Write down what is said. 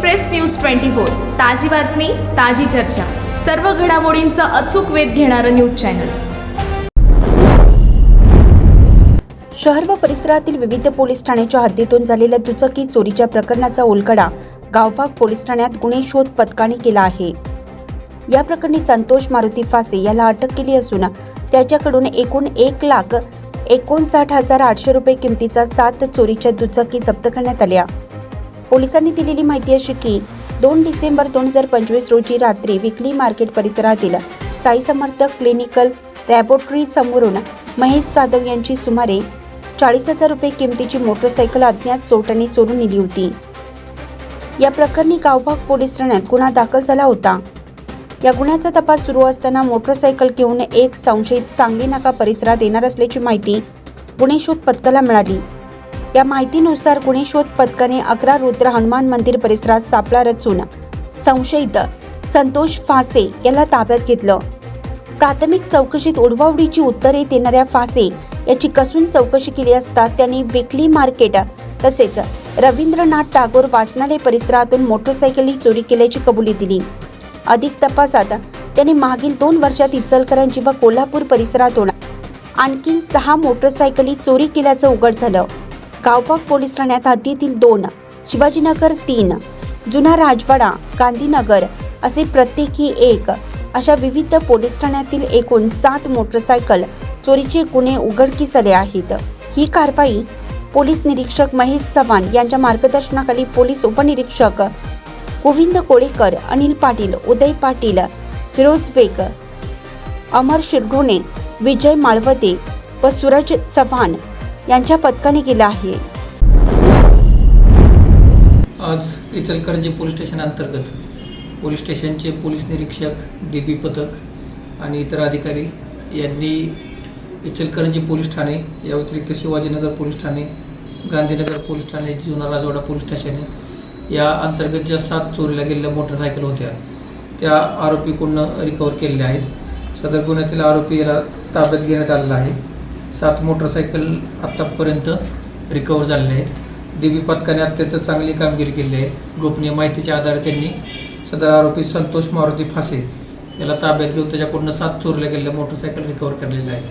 Express news twenty four ताजी बातमी ताजी चर्चा. सर्व घडामोडींचा अचूक वेध घेणारं न्यूज चॅनल. शहर व परिसरातील विविध पोलीस ठाण्याच्या हद्दीतून झालेल्या दुचाकी चोरीच्या प्रकरणाचा उलगडा गावभाग पोलीस ठाण्यात गुन्हे शोध पथकाने केला आहे. या प्रकरणी संतोष मारुती फासे याला अटक केली असून त्याच्याकडून एकूण एक लाख एकोणसाठ हजार आठशे रुपये किमतीचा सात चोरीच्या दुचाकी जप्त करण्यात आल्या. पोलिसांनी दिलेली माहिती अशी की दोन डिसेंबर दोन हजार पंचवीस रोजी रात्री विकली मार्केट परिसरातील साई समर्थ क्लिनिकल लॅबोरेटरी समोरून महेश जाधव यांची सुमारे चाळीस हजार रुपये किमतीची मोटरसायकल अज्ञात चोरट्यांनी चोरून नेली होती. या प्रकरणी गावभाग पोलीस ठाण्यात गुन्हा दाखल झाला होता. या गुन्ह्याचा तपास सुरू असताना मोटरसायकल घेऊन एक संशयित सांगली नाका परिसरात येणार असल्याची माहिती गुन्हे शोध पथकाला मिळाली. या माहितीनुसार गुन्हे शोध पथकाने अकरा रुद्र हनुमान मंदिर परिसरात सापळा रचून संशयित संतोष फासे याला ताब्यात घेतलं. प्राथमिक चौकशीत उडवाउडीची उत्तरे देणाऱ्या फासे याची कसून चौकशी केली असता त्यांनी विकली मार्केट तसेच रवींद्रनाथ टागोर वाचनालय परिसरातून मोटरसायकली चोरी केल्याची कबुली दिली. अधिक तपासात त्यांनी मागील दोन वर्षात इचलकरंजी व कोल्हापूर परिसरातून आणखी सहा मोटरसायकली चोरी केल्याचं उघड झालं. गावभाग पोलीस ठाण्यात हद्दीतील दोन शिवाजीनगर तीन जुना राजवाडा गांधीनगर असे प्रत्येकी एक अशा विविध पोलीस ठाण्यातील एकूण सात मोटरसायकल चोरीचे गुन्हे उघडकीस आले आहेत. ही कारवाई पोलीस निरीक्षक महेश चव्हाण यांच्या मार्गदर्शनाखाली पोलीस उपनिरीक्षक गोविंद कोळेकर अनिल पाटील उदय पाटील फिरोज बेग अमर शिरघोणे विजय माळवते व सूरज चव्हाण यांच्या पथकाने केलं आहे. आज इचलकरंजी पोलीस स्टेशन अंतर्गत पोलीस स्टेशनचे पोलीस निरीक्षक डी बी पथक आणि इतर अधिकारी यांनी इचलकरंजी पोलीस ठाणे या व्यतिरिक्त शिवाजीनगर पोलीस ठाणे गांधीनगर पोलीस ठाणे जुना राजवाडा पोलीस स्टेशन या अंतर्गत ज्या सात चोरीला गेलेल्या मोटरसायकल होत्या त्या आरोपीकडून रिकवर केलेल्या आहेत. सदर गुन्ह्यातील आरोपी याला ताब्यात घेण्यात आलेला आहे. सात मोटरसायकल आत्तापर्यंत रिकवर झालेले आहेत. डीबी पथकाने अत्यंत चांगली कामगिरी केली आहे. गोपनीय माहितीच्या आधारे त्यांनी सदर आरोपी संतोष मारुती फासे याला ताब्यात घेऊन त्याच्याकडून सात चोरल्या गेलेल्या मोटरसायकल रिकवर केलेल्या आहेत.